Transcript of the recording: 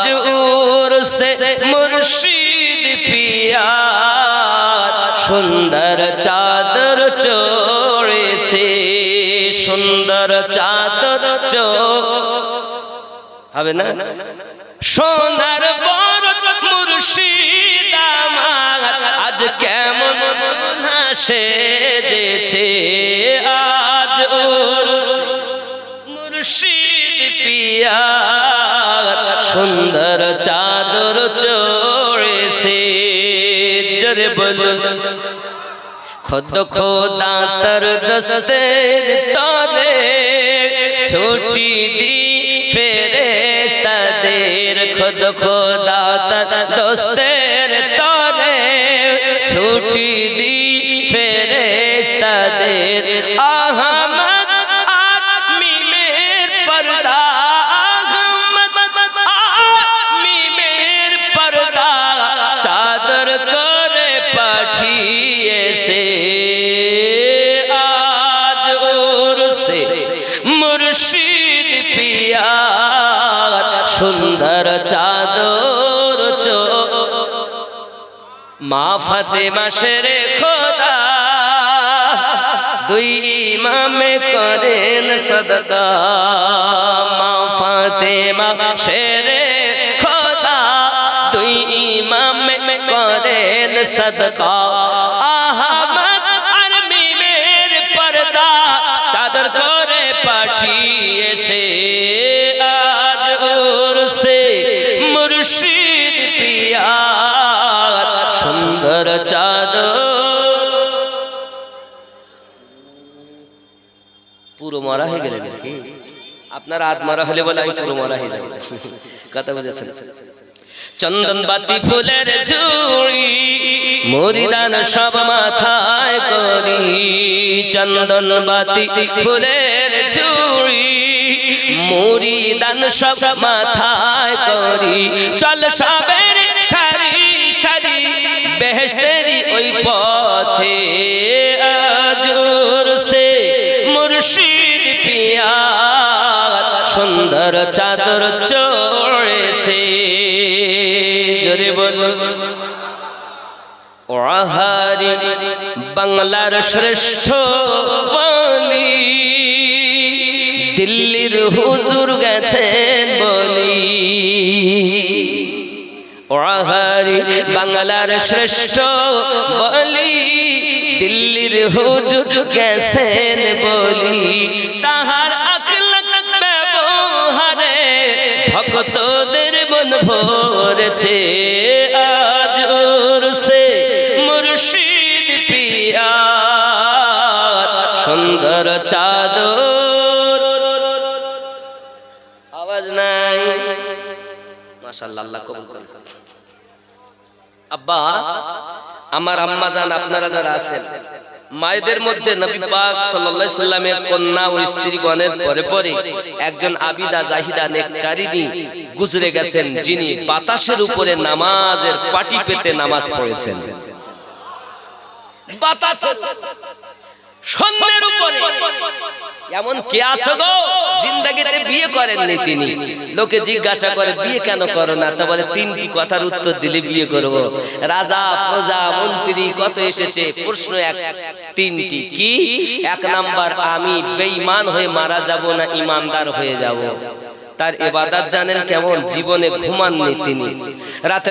আজ উরসে মুর্শিদ পিয়া সুন্দর চাদর চড়েছে সুন্দর চাদর চো হবে না সোনার বর মুর্শিদ আমার আজ কেমন সেজেছে আজ ওর মুর্শিদ পিয়া সুন্দর চাদর চড়েছে জরে বলুন খুদ খোদা তর দস্তের তলে ছুটি দি ফেরেশতাদের। খুদ খোদা তর দস্তের তলে ছুটি দি ফেরেশতাদের। আহমদ সুন্দর চাদর চো মা ফাতেমা শেরে খোদা। দুই ইমামে করেন সদকা। মা ফাতেমা শেরে খোদা। দুই ইমামে করেন সদকা। আহমদ আর মিমের পর্দা। চাদর করে পাঠিয়েছে। সুন্দর চাদর। পুরো মরা হয়ে গেলেন নাকি? আপনার হাত মারা হলে বলে আমি পুরো মরা হয়ে যাব। কথা বুঝেছেন? চন্দন বাতি ফুলের ঝুড়ি, মরিদান সব মাথায় করি। চন্দন বাতি ফুলের ঝুড়ি, মরিদান সব মাথায় করি। চল সারি বেহেস্তেরি ওই পথে আজুর সে মুর্শিদ পিয়া সুন্দর চাদর চড়েছে জোরে বাংলার শ্রেষ্ঠ বলি দিল্লির হুজুর গেছেন বলি ওহারি বাংলার শ্রেষ্ঠ বলি, দিল্লির হুজুর গেছেন বলি। তাহার আকলাক ব্যবহারে ভক্তদের মন ভরেছে। আজ সে মুর্শিদ পিয়া সুন্দর চাদর মাশাআল্লাহ, আল্লাহ কবুল আব্বা, আমার আম্মা জান আপনারা যারা আছেন, মায়েদের মধ্যে নবী পাক সাল্লাল্লাহু কন্যা ও স্ত্রীগণের পরে পরে একজন আবিদা জাহিদা নেককারিনী গুজরে গেছেন, যিনি বাতাসের উপরে নামাজের পাটি পেতে নামাজ পড়েছেন। বাতাসের সন্ধ্যের উপরে। এমন কে আছো গো? জিন্দাগিতে বিয়ে করেননি তিনি। লোকে জিজ্ঞাসা করে বিয়ে কেন করো না? তা বলে তিনটি কথার উত্তর দিলে বিয়ে করব। রাজা প্রজা মন্ত্রী কত এসেছে? প্রশ্ন এক। তিনটি কি? এক নাম্বার আমি বেঈমান হয়ে মারা যাব না ইমানদার হয়ে যাব? তার এবাদাত জানেন কেমন? জীবনে ঘুমাননি তিনি। রাতে